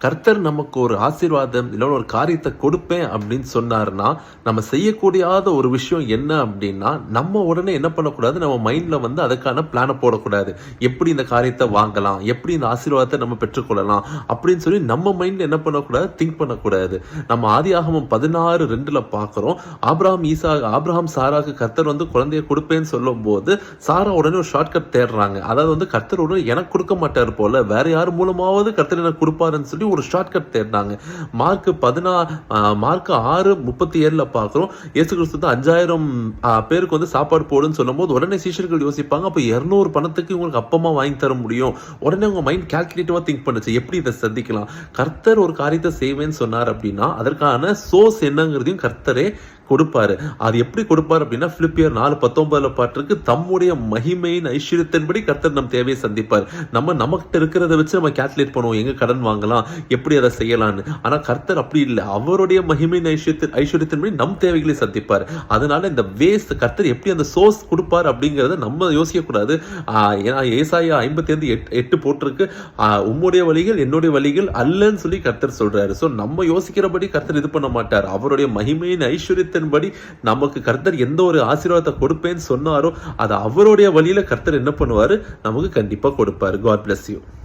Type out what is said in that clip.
கர்த்தர் நமக்கு ஒரு ஆசீர்வாதம் இல்லை ஒரு காரியத்தை கொடுப்பேன் அப்படின்னு சொன்னார்னா நம்ம செய்யக்கூடியாத ஒரு விஷயம் என்ன அப்படின்னா நம்ம உடனே என்ன பண்ணக்கூடாது? நம்ம மைண்டில் வந்து அதுக்கான பிளானை போடக்கூடாது. எப்படி இந்த காரியத்தை வாங்கலாம்? எப்படி இந்த ஆசீர்வாதத்தை நம்ம பெற்றுக்கொள்ளலாம்? அப்படின்னு சொல்லி நம்ம மைண்டில் என்ன பண்ணக்கூடாது? திங்க் பண்ணக்கூடாது. நம்ம ஆதியாகமம் பதினாறு ரெண்டில் பார்க்குறோம். ஆப்ராம் ஈசா ஆப்ராம் சாராக்கு கர்த்தர் வந்து குழந்தைய கொடுப்பேன்னு சொல்லும்போது சாரா உடனே ஒரு ஷார்ட்கட் தேடுறாங்க. அதாவது வந்து கர்த்தர் உடனே எனக்கு கொடுக்க மாட்டார் போல வேற யார் மூலமாவது கர்த்தர் எனக்கு கொடுப்பாருன்னு சொல்லி ஒரு ஷார்ட்கட் தேடினாங்க. மார்க் பதினா மார்க் ஆறு முப்பத்தி ஏழுல பார்க்குறோம். இயேசு கிறிஸ்து வந்து அஞ்சாயிரம் பேருக்கு வந்து சாப்பாடு போடுன்னு சொல்லும்போது உடனே சீஷர்கள் யோசிப்பாங்க அப்போ இரநூறு பணத்துக்கு உங்களுக்கு அப்பமா வாங்கி தர முடியும். உடனே உங்க மைண்ட் கால்குலேட்டிவா திங்க் பண்ணுச்சு. எப்படி இதை சந்திக்கலாம்? கர்த்தர் ஒரு காரியத்தை செய்வேன்னு சொன்னார் அப்படின்னா அதற்கான சோர்ஸ் என்னங்கிறதையும் கர்த்தரே கொடுப்பாரு. அது எப்படி கொடுப்பாரு அப்படின்னா பிலிப்பியர் நாலு பத்தொன்பதுல பாட்டிருக்கு தம்முடைய மகிமையின் ஐஸ்வர்யத்தின்படி கர்த்தர் நம் தேவையை சந்திப்பார். நம்ம நமக்கிட்ட இருக்கிறத வச்சு நம்ம கேல்குலேட் பண்ணுவோம் எங்க கடன் வாங்கலாம் எப்படி அதை செய்யலாம்னு. ஆனா கர்த்தர் அப்படி இல்லை. அவருடைய மகிமையின் ஐஸ்வர்யத்தின் ஐஸ்வர்யத்தின்படி நம் தேவைகளை சந்திப்பார். அதனால இந்த வேஸ்ட் கர்த்தர் எப்படி அந்த சோர்ஸ் கொடுப்பார் அப்படிங்கறத நம்ம யோசிக்க கூடாது. ஏன்னா ஏசாயா ஐம்பத்தி ஐந்து எட்டு எட்டு போட்டிருக்கு உம்முடைய வழிகள் என்னுடைய வழிகள் அல்லன்னு சொல்லி கர்த்தர் சொல்றாரு. ஸோ நம்ம யோசிக்கிறபடி கர்த்தர் இது பண்ண மாட்டார். அவருடைய மகிமையின் ஐஸ்வர்யத்தின்படி நமக்கு கர்த்தர் எந்த ஒரு ஆசீர்வாதத்தை கொடுப்பேன்னு சொன்னாரோ அதை அவருடைய வழியில கர்த்தர் என்ன பண்ணுவாரு? நமக்கு கண்டிப்பா கொடுப்பாரு. God bless you